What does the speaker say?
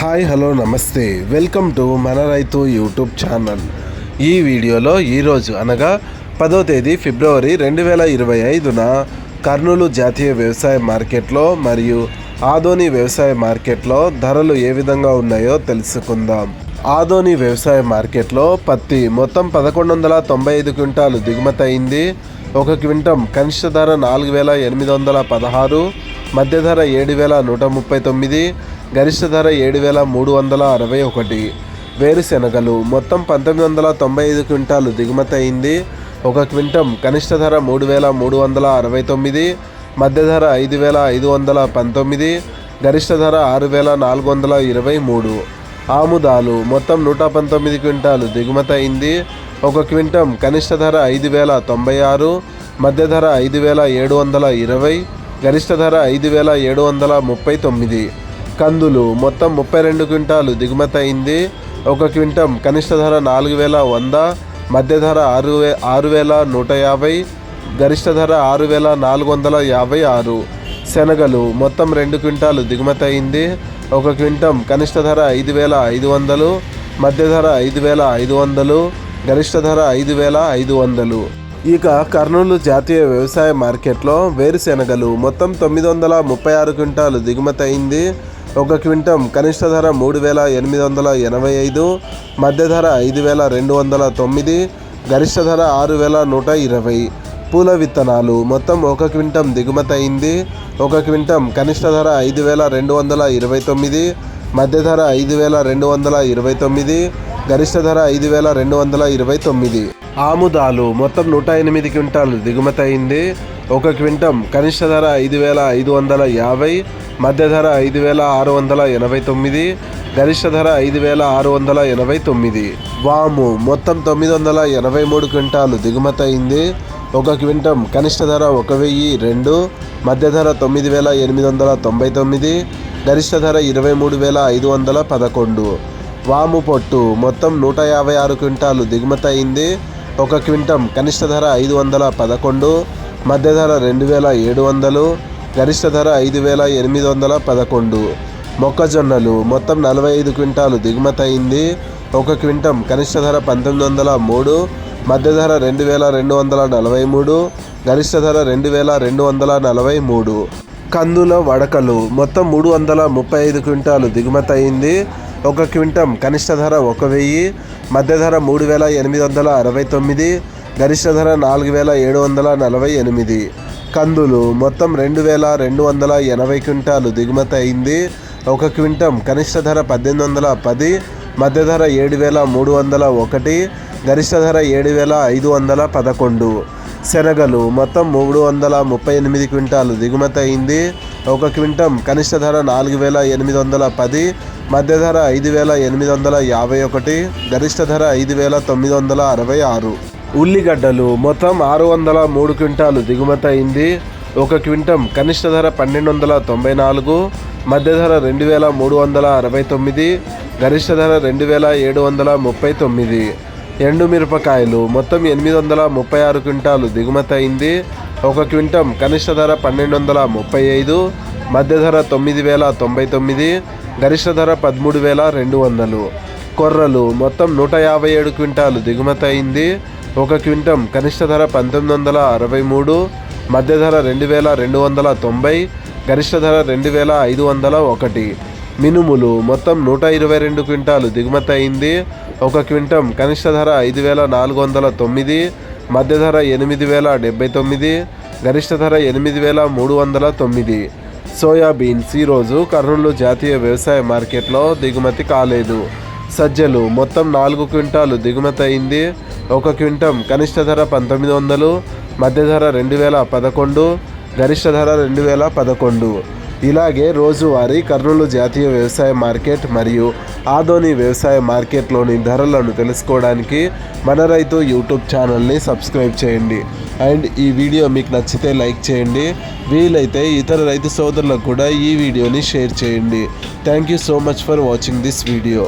Hi hello నమస్తే. Welcome to మన రైతు యూట్యూబ్ ఛానల్. ఈ వీడియోలో ఈరోజు అనగా పదో తేదీ ఫిబ్రవరి రెండు వేల ఇరవై ఐదున కర్నూలు జాతీయ వ్యవసాయ మార్కెట్లో మరియు ఆదోని వ్యవసాయ మార్కెట్లో ధరలు ఏ విధంగా ఉన్నాయో తెలుసుకుందాం. ఆదోని వ్యవసాయ మార్కెట్లో పత్తి మొత్తం పదకొండు వందల తొంభై ఐదు క్వింటాలు దిగుమతి అయింది. ఒక క్వింటం కనిష్ట ధర నాలుగు వేల ఎనిమిది వందల పదహారు మధ్య ధర ఏడు వేల నూట ముప్పై తొమ్మిది గరిష్ట ధర ఏడు వేల మూడు వందల అరవై ఒకటి. వేరుశెనగలు మొత్తం పంతొమ్మిది వందల తొంభై ఐదు క్వింటాలు దిగుమతి అయింది. ఒక క్వింటం కనిష్ట ధర మూడు వేల మూడు వందల అరవై తొమ్మిది. మధ్య ధర ఐదు వేల ఐదు వందల పంతొమ్మిది. గరిష్ట ధర ఆరు వేల నాలుగు వందల ఇరవై మూడు. ఆముదాలు మొత్తం నూట పంతొమ్మిది క్వింటాలు దిగుమతి అయింది. ఒక క్వింటం కనిష్ట ధర ఐదు వేల తొంభై ఆరు. మధ్య ధర ఐదు వేల ఏడు వందల ఇరవై. గరిష్ట ధర ఐదు వేల ఏడు వందల ముప్పై తొమ్మిది. కందులు మొత్తం ముప్పై రెండు క్వింటాలు దిగుమతి అయింది. ఒక క్వింటం కనిష్ట ధర నాలుగు వేల వంద మధ్య ధర ఆరు వే ఆరు వేల నూట యాభై గరిష్ట ధర ఆరు వేల నాలుగు వందల యాభై ఆరు. శనగలు మొత్తం రెండు క్వింటాలు దిగుమతి అయింది. ఒక క్వింటం కనిష్ట ధర ఐదు వేల ఐదు వందలు మధ్య ధర ఐదు వేల ఐదు వందలు గరిష్ట ధర ఐదు వేల ఐదు వందలు. ఇక కర్నూలు జాతీయ వ్యవసాయ మార్కెట్లో వేరుశెనగలు మొత్తం తొమ్మిది వందల ముప్పై ఆరు క్వింటాలు దిగుమతి అయింది. ఒక క్వింటం కనిష్ట ధర మూడు వేల ఎనిమిది వందల ఎనభై ఐదు మధ్య ధర ఐదు వేల రెండు వందల తొమ్మిది గరిష్ట ధర ఆరు వేల నూట ఇరవై. పూల విత్తనాలు. మొత్తం ఒక క్వింటం దిగుమతి అయింది. ఒక క్వింటం కనిష్ట ధర ఐదు వేల రెండు వందల ఇరవై తొమ్మిది మధ్య ధర ఐదు వేల రెండు వందల ఇరవై తొమ్మిది గరిష్ట ధర ఐదు వేల రెండు వందల ఇరవై తొమ్మిది. ఆముదాలు. మొత్తం నూట ఎనిమిది క్వింటాలు దిగుమతి అయింది. ఒక క్వింటం కనిష్ట ధర ఐదు వేల ఐదు వందల యాభై మధ్య ధర ఐదు వేల ఆరు వందల ఎనభై తొమ్మిది గరిష్ట ధర ఐదు వేల ఆరు వందల ఎనభై తొమ్మిది. వాము మొత్తం తొమ్మిది వందల ఎనభై మూడు క్వింటాలు దిగుమతి అయింది. ఒక క్వింటం కనిష్ట ధర ఒక వెయ్యి రెండు మధ్య ధర తొమ్మిది వేల ఎనిమిది వందల తొంభై తొమ్మిది గరిష్ట ధర ఇరవై మూడు వేల ఐదు వందల పదకొండు. వాము పొట్టు మొత్తం నూట యాభై ఆరు క్వింటాలు దిగుమతి అయింది. ఒక క్వింటం కనిష్ట ధర ఐదు వందల పదకొండు మధ్య ధర రెండు వేల ఏడు వందలు గరిష్ట ధర ఐదు వేల ఎనిమిది వందల పదకొండు. మొక్కజొన్నలు మొత్తం నలభై ఐదు క్వింటాలు దిగుమతి అయింది ఒక క్వింటం కనిష్ట ధర పంతొమ్మిది వందల మూడు మధ్య ధర రెండు వేల రెండు వందల నలభై మూడు గరిష్ట ధర రెండు వేల రెండు వందల నలభై మూడు. కందుల వడకలు మొత్తం మూడు వందల ముప్పై ఐదు క్వింటాలు దిగుమతి అయింది ఒక క్వింటం కనిష్ట ధర ఒక వెయ్యి మధ్య ధర మూడు వేల ఎనిమిది వందల అరవై తొమ్మిది గరిష్ట ధర నాలుగు వేల ఏడు వందల నలభై ఎనిమిది. కందులు మొత్తం రెండు వేల రెండు వందల ఎనభై క్వింటాలు దిగుమతి అయింది. ఒక క్వింటం కనిష్ట ధర పద్దెనిమిది వందల పది మధ్య ధర ఏడు వేల మూడు వందల ఒకటి గరిష్ట ధర ఏడు వేల ఐదు వందల పదకొండు. శనగలు మొత్తం మూడు వందల ముప్పై ఎనిమిది క్వింటాలు దిగుమతి అయింది. ఒక క్వింటం కనిష్ట ధర నాలుగు వేల ఎనిమిది వందల పది మధ్య ధర ఐదు వేల ఎనిమిది వందల యాభై ఒకటి గరిష్ట ధర ఐదు వేల తొమ్మిది వందల అరవై ఆరు. ఉల్లిగడ్డలు మొత్తం ఆరు వందల మూడు క్వింటాలు దిగుమతి అయింది. ఒక క్వింటం కనిష్ట ధర పన్నెండు వందల తొంభై నాలుగు మధ్య ధర రెండు వేల మూడు వందల అరవై తొమ్మిది గరిష్ట ధర రెండు వేల ఏడు వందల ముప్పై తొమ్మిది. ఎండు మిరపకాయలు మొత్తం ఎనిమిది వందల ముప్పై ఆరు క్వింటాలు దిగుమతి అయింది. ఒక క్వింటం కనిష్ట ధర పన్నెండు వందల ముప్పై ఐదు మధ్య ధర తొమ్మిది వేల తొంభై తొమ్మిది గరిష్ట ధర పదమూడు వేల రెండు వందలు. కొర్రలు మొత్తం నూట యాభై ఏడు క్వింటాలు దిగుమతి అయింది. ఒక క్వింటం కనిష్ట ధర పంతొమ్మిది వందల అరవై మూడు మధ్య ధర రెండు వేల రెండు వందల తొంభై గరిష్ట ధర రెండు వేల ఐదు వందల ఒకటి. మినుములు మొత్తం నూట ఇరవై రెండు క్వింటాలు దిగుమతి అయింది. ఒక క్వింటం కనిష్ట ధర ఐదు వేల నాలుగు వందల తొమ్మిది మధ్య ధర ఎనిమిది వేల డెబ్బై తొమ్మిది గరిష్ట ధర ఎనిమిది వేల మూడు వందల తొమ్మిది. సోయాబీన్స్ ఈరోజు కర్నూలు జాతీయ వ్యవసాయ మార్కెట్లో దిగుమతి కాలేదు. సజ్జలు మొత్తం నాలుగు క్వింటాలు దిగుమతి అయింది. ఒక క్వింటం కనిష్ట ధర పంతొమ్మిది వందలు మధ్య ధర రెండు వేల పదకొండు గరిష్ట ధర రెండు వేల పదకొండు. ఇలాగే రోజువారీ కర్నూలు జాతీయ వ్యవసాయ మార్కెట్ మరియు ఆదోని వ్యవసాయ మార్కెట్లోని ధరలను తెలుసుకోవడానికి మన రైతు యూట్యూబ్ ఛానల్ని సబ్స్క్రైబ్ చేయండి. అండ్ ఈ వీడియో మీకు నచ్చితే లైక్ చేయండి. వీలైతే ఇతర రైతు సోదరులకు కూడా ఈ వీడియోని షేర్ చేయండి. Thank you so much for watching this video.